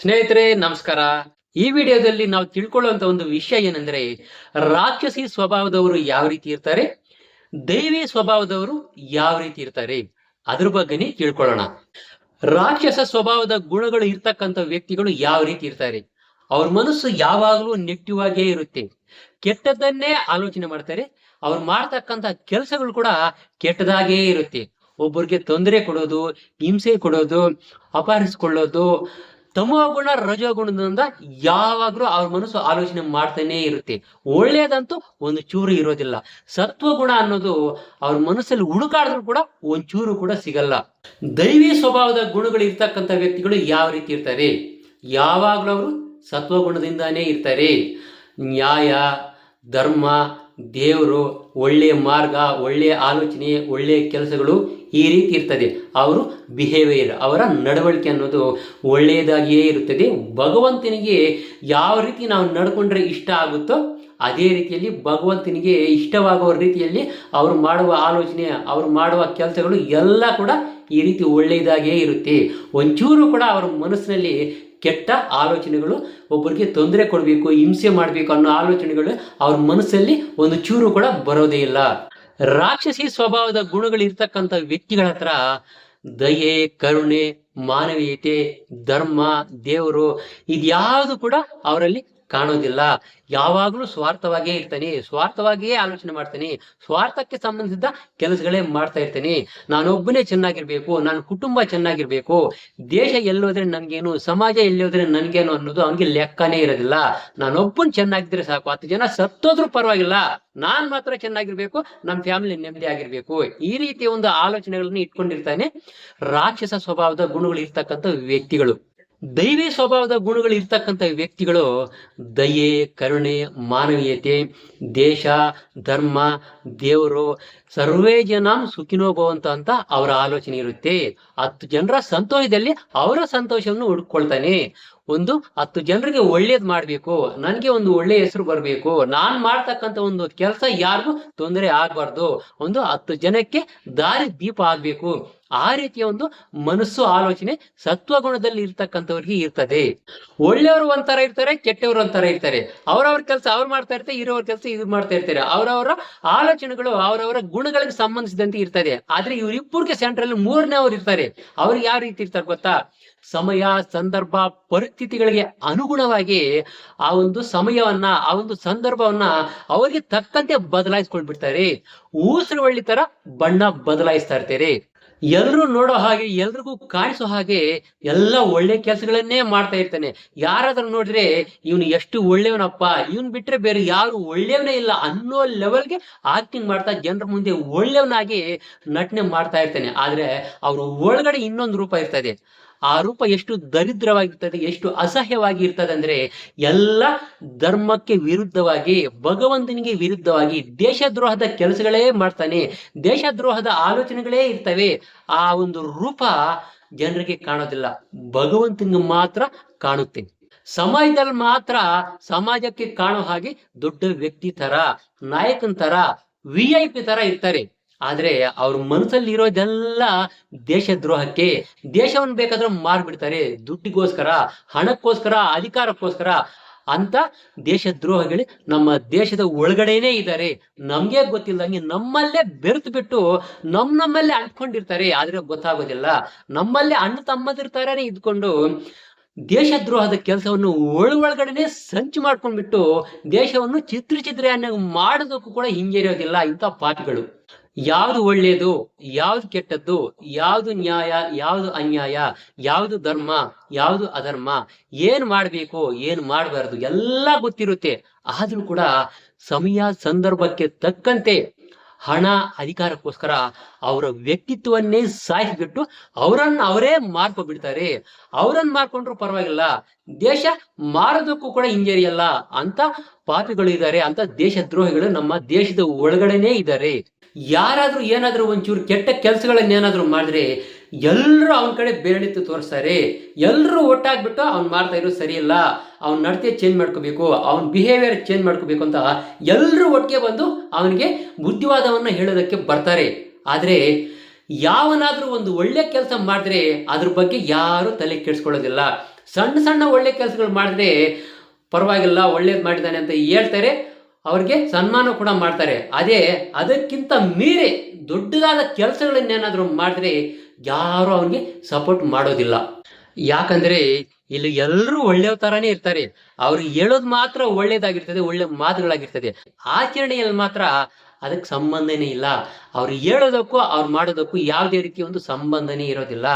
ಸ್ನೇಹಿತರೆ, ನಮಸ್ಕಾರ. ಈ ವಿಡಿಯೋದಲ್ಲಿ ನಾವು ತಿಳ್ಕೊಳ್ಳುವಂತ ಒಂದು ವಿಷಯ ಏನಂದ್ರೆ, ರಾಕ್ಷಸಿ ಸ್ವಭಾವದವರು ಯಾವ ರೀತಿ ಇರ್ತಾರೆ, ದೈವಿ ಸ್ವಭಾವದವರು ಯಾವ ರೀತಿ ಇರ್ತಾರೆ, ಅದ್ರ ಬಗ್ಗೆನೇ ತಿಳ್ಕೊಳ್ಳೋಣ. ರಾಕ್ಷಸ ಸ್ವಭಾವದ ಗುಣಗಳು ಇರ್ತಕ್ಕಂಥ ವ್ಯಕ್ತಿಗಳು ಯಾವ ರೀತಿ ಇರ್ತಾರೆ, ಅವ್ರ ಮನಸ್ಸು ಯಾವಾಗಲೂ ನೆಗೆಟಿವ್ ಆಗೇ ಇರುತ್ತೆ. ಕೆಟ್ಟದ್ದನ್ನೇ ಆಲೋಚನೆ ಮಾಡ್ತಾರೆ, ಅವ್ರು ಮಾಡ್ತಕ್ಕಂತ ಕೆಲಸಗಳು ಕೂಡ ಕೆಟ್ಟದಾಗೇ ಇರುತ್ತೆ. ಒಬ್ಬರಿಗೆ ತೊಂದರೆ ಕೊಡೋದು, ಹಿಂಸೆ ಕೊಡೋದು, ಅಪಹರಿಸ್ಕೊಳ್ಳೋದು ತಮೋ ಗುಣ ರಜೋಗುಣದಿಂದ ಯಾವಾಗ್ಲೂ ಅವ್ರ ಮನಸ್ಸು ಆಲೋಚನೆ ಮಾಡ್ತಾನೆ ಇರುತ್ತೆ. ಒಳ್ಳೇದಂತೂ ಒಂದು ಚೂರು ಇರೋದಿಲ್ಲ. ಸತ್ವಗುಣ ಅನ್ನೋದು ಅವ್ರ ಮನಸ್ಸಲ್ಲಿ ಹುಡುಕಾಡಿದ್ರು ಕೂಡ ಒಂದ್ ಚೂರು ಕೂಡ ಸಿಗಲ್ಲ. ದೈವಿ ಸ್ವಭಾವದ ಗುಣಗಳು ಇರ್ತಕ್ಕಂಥ ವ್ಯಕ್ತಿಗಳು ಯಾವ ರೀತಿ ಇರ್ತಾರೆ? ಯಾವಾಗ್ಲೂ ಅವರು ಸತ್ವಗುಣದಿಂದಾನೇ ಇರ್ತಾರೆ. ನ್ಯಾಯ, ಧರ್ಮ ದೇವರು ಒಳ್ಳೆಯ ಮಾರ್ಗ ಒಳ್ಳೆಯ ಆಲೋಚನೆ ಒಳ್ಳೆಯ ಕೆಲಸಗಳು ಈ ರೀತಿ ಇರ್ತದೆ. ಅವರು ಬಿಹೇವಿಯರ್ ಅವರ ನಡವಳಿಕೆ ಅನ್ನೋದು ಒಳ್ಳೆಯದಾಗಿಯೇ ಇರುತ್ತದೆ. ಭಗವಂತನಿಗೆ ಯಾವ ರೀತಿ ನಾವು ನಡ್ಕೊಂಡ್ರೆ ಇಷ್ಟ ಆಗುತ್ತೋ ಅದೇ ರೀತಿಯಲ್ಲಿ ಭಗವಂತನಿಗೆ ಇಷ್ಟವಾಗುವ ರೀತಿಯಲ್ಲಿ ಅವರು ಮಾಡುವ ಆಲೋಚನೆ, ಅವರು ಮಾಡುವ ಕೆಲಸಗಳು ಎಲ್ಲ ಕೂಡ ಈ ರೀತಿ ಒಳ್ಳೆಯದಾಗಿಯೇ ಇರುತ್ತೆ. ಒಂಚೂರು ಕೂಡ ಅವರ ಮನಸ್ಸಿನಲ್ಲಿ ಕೆಟ್ಟ ಆಲೋಚನೆಗಳು ಒಬ್ಬರಿಗೆ ತೊಂದರೆ ಕೊಡಬೇಕು, ಹಿಂಸೆ ಮಾಡಬೇಕು ಅನ್ನೋ ಆಲೋಚನೆಗಳು ಅವ್ರ ಮನಸ್ಸಲ್ಲಿ ಒಂದು ಚೂರು ಕೂಡ ಬರೋದೇ ಇಲ್ಲ. ರಾಕ್ಷಸಿ ಸ್ವಭಾವದ ಗುಣಗಳು ಇರ್ತಕ್ಕಂಥ ವ್ಯಕ್ತಿಗಳ ಹತ್ರ ದಯೆ, ಕರುಣೆ, ಮಾನವೀಯತೆ, ಧರ್ಮ, ದೇವರು ಇದ್ಯಾವುದು ಕೂಡ ಅವರಲ್ಲಿ ಕಾಣೋದಿಲ್ಲ. ಯಾವಾಗಲೂ ಸ್ವಾರ್ಥವಾಗಿಯೇ ಇರ್ತಾನೆ. ಸ್ವಾರ್ಥವಾಗಿಯೇ ಆಲೋಚನೆ ಮಾಡ್ತಾನೆ. ಸ್ವಾರ್ಥಕ್ಕೆ ಸಂಬಂಧಿಸಿದ ಕೆಲಸಗಳೇ ಮಾಡ್ತಾ ಇರ್ತಾನೆ. ನಾನೊಬ್ಬನೇ ಚೆನ್ನಾಗಿರ್ಬೇಕು, ನನ್ನ ಕುಟುಂಬ ಚೆನ್ನಾಗಿರ್ಬೇಕು. ದೇಶ ಎಲ್ಲೋದ್ರೆ ನನ್ಗೇನು, ಸಮಾಜ ಎಲ್ಲೋದ್ರೆ ನನ್ಗೇನು ಅನ್ನೋದು ಅವನಿಗೆ ಲೆಕ್ಕನೇ ಇರೋದಿಲ್ಲ. ನಾನೊಬ್ಬನ್ ಚೆನ್ನಾಗಿದ್ರೆ ಸಾಕು. ಹತ್ತು ಜನ ಸತ್ತೋದ್ರೂ ಪರವಾಗಿಲ್ಲ. ನಾನ್ ಮಾತ್ರ ಚೆನ್ನಾಗಿರ್ಬೇಕು ನಮ್ಮ ಫ್ಯಾಮಿಲಿ ನೆಮ್ಮದಿ ಆಗಿರ್ಬೇಕು. ಈ ರೀತಿಯ ಒಂದು ಆಲೋಚನೆಗಳನ್ನು ಇಟ್ಕೊಂಡಿರ್ತಾನೆ ರಾಕ್ಷಸ ಸ್ವಭಾವದ ಗುಣಗಳು ಇರ್ತಕ್ಕಂಥ ವ್ಯಕ್ತಿಗಳು. ದೈವಿ ಸ್ವಭಾವದ ಗುಣಗಳು ಇರ್ತಕ್ಕಂಥ ವ್ಯಕ್ತಿಗಳು ದಯೆ, ಕರುಣೆ, ಮಾನವೀಯತೆ, ದೇಶ, ಧರ್ಮ, ದೇವರು, ಸರ್ವೇ ಜನಾಂ ಸುಖಿನೋ ಭವಂತ ಅಂತ ಅವರ ಆಲೋಚನೆ ಇರುತ್ತೆ. ಹತ್ತು ಜನರ ಸಂತೋಷದಲ್ಲಿ ಅವರ ಸಂತೋಷವನ್ನು ಹುಡ್ಕೊಳ್ತಾನೆ. ಒಂದು, ಹತ್ತು ಜನರಿಗೆ ಒಳ್ಳೇದ್ ಮಾಡ್ಬೇಕು. ನನಗೆ ಒಂದು ಒಳ್ಳೆ ಹೆಸರು ಬರಬೇಕು. ನಾನ್ ಮಾಡ್ತಕ್ಕಂಥ ಒಂದು ಕೆಲಸ ಯಾರಿಗೂ ತೊಂದರೆ ಆಗಬಾರ್ದು. ಒಂದು, ಹತ್ತು ಜನಕ್ಕೆ ದಾರಿ ದೀಪ ಆಗ್ಬೇಕು. ಆ ರೀತಿಯ ಒಂದು ಮನಸ್ಸು ಆಲೋಚನೆ ಸತ್ವಗುಣದಲ್ಲಿ ಇರ್ತಕ್ಕಂಥವ್ರಿಗೆ ಇರ್ತದೆ. ಒಳ್ಳೆಯವರು ಒಂಥರ ಇರ್ತಾರೆ, ಕೆಟ್ಟವರು ಒಂಥರ ಇರ್ತಾರೆ. ಅವರವ್ರ ಕೆಲಸ ಅವ್ರು ಮಾಡ್ತಾ ಇರ್ತಾರೆ ಇರೋವ್ರ ಕೆಲಸ ಇದು ಮಾಡ್ತಾ ಇರ್ತಾರೆ. ಅವರವರ ಆಲೋಚನೆಗಳು, ಅವರವರ ಗುಣಗಳಿಗೆ ಸಂಬಂಧಿಸಿದಂತೆ ಇರ್ತದೆ. ಆದ್ರೆ ಇವರಿಬ್ಬರಿಗೆ ಸೆಂಟ್ರಲ್ಲಿ ಮೂರನೇ ಅವ್ರು ಇರ್ತಾರೆ. ಅವ್ರಿಗೆ ಯಾವ ರೀತಿ ಇರ್ತಾರೆ ಗೊತ್ತಾ? ಸಮಯ, ಸಂದರ್ಭ, ಪರಿಸ್ಥಿತಿಗಳಿಗೆ ಅನುಗುಣವಾಗಿ ಆ ಒಂದು ಸಮಯವನ್ನ, ಆ ಒಂದು ಸಂದರ್ಭವನ್ನ ಅವರಿಗೆ ತಕ್ಕಂತೆ ಬದಲಾಯಿಸ್ಕೊಂಡ್ಬಿಡ್ತಾರೆ. ಊಸರು ಒಳ್ಳಿ ತರ ಬಣ್ಣ ಬದಲಾಯಿಸ್ತಾ ಇರ್ತಾರೆ. ಎಲ್ರು ನೋಡೋ ಹಾಗೆ, ಎಲ್ರಿಗೂ ಕಾಣಿಸೋ ಹಾಗೆ ಎಲ್ಲ ಒಳ್ಳೆ ಕೆಲಸಗಳನ್ನೇ ಮಾಡ್ತಾ ಇರ್ತಾನೆ. ಯಾರಾದ್ರೂ ನೋಡಿದ್ರೆ, ಇವನು ಎಷ್ಟು ಒಳ್ಳೆಯವನಪ್ಪ, ಇವನ್ ಬಿಟ್ರೆ ಬೇರೆ ಯಾರು ಒಳ್ಳೆಯವನೇ ಇಲ್ಲ ಅನ್ನೋ ಲೆವೆಲ್ಗೆ ಆಕ್ಟಿಂಗ್ ಮಾಡ್ತಾ ಜನರ ಮುಂದೆ ಒಳ್ಳೆಯವನಾಗಿ ನಟನೆ ಮಾಡ್ತಾ ಇರ್ತಾನೆ. ಆದ್ರೆ, ಅವ್ರ ಒಳಗಡೆ ಇನ್ನೊಂದು ರೂಪ ಇರ್ತದೆ ಆ ರೂಪ ಎಷ್ಟು ದರಿದ್ರವಾಗಿರ್ತದೆ, ಎಷ್ಟು ಅಸಹ್ಯವಾಗಿ ಇರ್ತದೆ ಅಂದ್ರೆ ಎಲ್ಲ ಧರ್ಮಕ್ಕೆ ವಿರುದ್ಧವಾಗಿ, ಭಗವಂತನಿಗೆ ವಿರುದ್ಧವಾಗಿ, ದೇಶದ್ರೋಹದ ಕೆಲಸಗಳೇ ಮಾಡ್ತಾನೆ, ದೇಶದ್ರೋಹದ ಆಲೋಚನೆಗಳೇ ಇರ್ತವೆ. ಆ ಒಂದು ರೂಪ ಜನರಿಗೆ ಕಾಣೋದಿಲ್ಲ. ಭಗವಂತನಿಗೆ ಮಾತ್ರ ಕಾಣುತ್ತೆ ಸಮಾಜದಲ್ಲಿ ಮಾತ್ರ ಸಮಾಜಕ್ಕೆ ಕಾಣೋ ಹಾಗೆ ದೊಡ್ಡ ವ್ಯಕ್ತಿ ತರ ನಾಯಕನ ತರ ವಿ ಐ ಪಿ ತರ ಇರ್ತಾರೆ. ಆದ್ರೆ ಅವ್ರ ಮನಸ್ಸಲ್ಲಿ ಇರೋದೆಲ್ಲ ದೇಶದ್ರೋಹಕ್ಕೆ, ದೇಶವನ್ನು ಬೇಕಾದ್ರೂ ಮಾರ್ಬಿಡ್ತಾರೆ, ದುಡ್ಡಿಗೋಸ್ಕರ, ಹಣಕ್ಕೋಸ್ಕರ, ಅಧಿಕಾರಕ್ಕೋಸ್ಕರ ಅಂತ ದೇಶದ್ರೋಹಗಳು ನಮ್ಮ ದೇಶದ ಒಳಗಡೆನೆ ಇದ್ದಾರೆ. ನಮ್ಗೆ ಗೊತ್ತಿಲ್ಲದಂಗೆ ನಮ್ಮಲ್ಲೇ ಬೆರೆತು ಬಿಟ್ಟು ನಮ್ ನಮ್ಮಲ್ಲೇ ಅಂಟ್ಕೊಂಡಿರ್ತಾರೆ ಆದ್ರೆ ಗೊತ್ತಾಗೋದಿಲ್ಲ. ನಮ್ಮಲ್ಲೇ ಅಣ್ಣ ತಮ್ಮದಿರ್ತಾರೆ ಇದ್ಕೊಂಡು ದೇಶದ್ರೋಹದ ಕೆಲಸವನ್ನು ಒಳ ಒಳಗಡೆನೆ ಸಂಚು ಮಾಡ್ಕೊಂಡ್ಬಿಟ್ಟು ದೇಶವನ್ನು ಚಿತ್ರ ಚಿತ್ರೆಯನ್ನ ಮಾಡೋದಕ್ಕೂ ಕೂಡ ಹಿಂಜರಿಯೋದಿಲ್ಲ ಇಂಥ ಪಾಪಿಗಳು. ಯಾವುದು ಒಳ್ಳೆಯದು, ಯಾವುದು ಕೆಟ್ಟದ್ದು, ಯಾವುದು ನ್ಯಾಯ, ಯಾವುದು ಅನ್ಯಾಯ, ಯಾವುದು ಧರ್ಮ, ಯಾವುದು ಅಧರ್ಮ, ಏನ್ ಮಾಡ್ಬೇಕು, ಏನ್ ಮಾಡಬಾರದು, ಎಲ್ಲ ಗೊತ್ತಿರುತ್ತೆ. ಆದ್ರೂ ಕೂಡ ಸಮಯ, ಸಂದರ್ಭಕ್ಕೆ ತಕ್ಕಂತೆ ಹಣ, ಅಧಿಕಾರಕ್ಕೋಸ್ಕರ ಅವರ ವ್ಯಕ್ತಿತ್ವವನ್ನೇ ಸಾಯಿಸಿಬಿಟ್ಟು ಅವರನ್ನ ಅವರೇ ಮಾರ್ಕೊಬಿಡ್ತಾರೆ ಅವರನ್ನ ಮಾರ್ಕೊಂಡ್ರು ಪರವಾಗಿಲ್ಲ. ದೇಶ ಮಾರೋದಕ್ಕೂ ಕೂಡ ಹಿಂಜರಿಯಲ್ಲ ಅಂತ ಪಾಪಿಗಳು ಇದ್ದಾರೆ ಅಂತ ದೇಶದ್ರೋಹಿಗಳು ನಮ್ಮ ದೇಶದ ಒಳಗಡೆನೇ ಇದ್ದಾರೆ. ಯಾರಾದ್ರೂ ಏನಾದರೂ ಒಂಚೂರು ಕೆಟ್ಟ ಕೆಲಸಗಳನ್ನ ಏನಾದ್ರೂ ಮಾಡಿದ್ರೆ ಎಲ್ಲರೂ ಅವನ ಕಡೆ ಬೇರೆಳಿತು ತೋರಿಸ್ತಾರೆ. ಎಲ್ಲರೂ ಒಟ್ಟಾಗ್ಬಿಟ್ಟು ಅವ್ನು ಮಾಡ್ತಾ ಇರೋದು ಸರಿ ಇಲ್ಲ ಅವ್ನ ನಡತೆ ಚೇಂಜ್ ಮಾಡ್ಕೋಬೇಕು. ಅವ್ನ ಬಿಹೇವಿಯರ್ ಚೇಂಜ್ ಮಾಡ್ಕೋಬೇಕು ಅಂತ ಎಲ್ಲರೂ ಒಟ್ಟಿಗೆ ಬಂದು ಅವನಿಗೆ ಬುದ್ಧಿವಾದವನ್ನು ಹೇಳೋದಕ್ಕೆ ಬರ್ತಾರೆ. ಆದರೆ ಯಾವನಾದರೂ ಒಂದು ಒಳ್ಳೆ ಕೆಲಸ ಮಾಡಿದ್ರೆ ಅದ್ರ ಬಗ್ಗೆ ಯಾರೂ ತಲೆ ಕೆಡಿಸ್ಕೊಳ್ಳೋದಿಲ್ಲ. ಸಣ್ಣ ಸಣ್ಣ ಒಳ್ಳೆ ಕೆಲಸಗಳು ಮಾಡಿದ್ರೆ ಪರವಾಗಿಲ್ಲ, ಒಳ್ಳೇದು ಮಾಡಿದ್ದಾನೆ ಅಂತ ಹೇಳ್ತಾರೆ. ಅವ್ರಿಗೆ ಸನ್ಮಾನ ಕೂಡ ಮಾಡ್ತಾರೆ. ಅದೇ ಅದಕ್ಕಿಂತ ಮೀರಿ ದೊಡ್ಡದಾದ ಕೆಲಸಗಳನ್ನೇನಾದರೂ ಮಾಡಿದ್ರೆ ಯಾರು ಅವನಿಗೆ ಸಪೋರ್ಟ್ ಮಾಡೋದಿಲ್ಲ. ಯಾಕಂದ್ರೆ ಇಲ್ಲಿ ಎಲ್ಲರೂ ಒಳ್ಳೆಯ ತರಾನೇ ಇರ್ತಾರೆ. ಅವ್ರು ಹೇಳೋದು ಮಾತ್ರ ಒಳ್ಳೇದಾಗಿರ್ತದೆ, ಒಳ್ಳೆ ಮಾತುಗಳಾಗಿರ್ತದೆ. ಆಚರಣೆಯಲ್ಲಿ ಮಾತ್ರ ಅದಕ್ಕೆ ಸಂಬಂಧನೇ ಇಲ್ಲ. ಅವ್ರು ಹೇಳೋದಕ್ಕೂ ಅವ್ರು ಮಾಡೋದಕ್ಕೂ ಯಾವುದೇ ರೀತಿಯ ಒಂದು ಸಂಬಂಧನೇ ಇರೋದಿಲ್ಲ.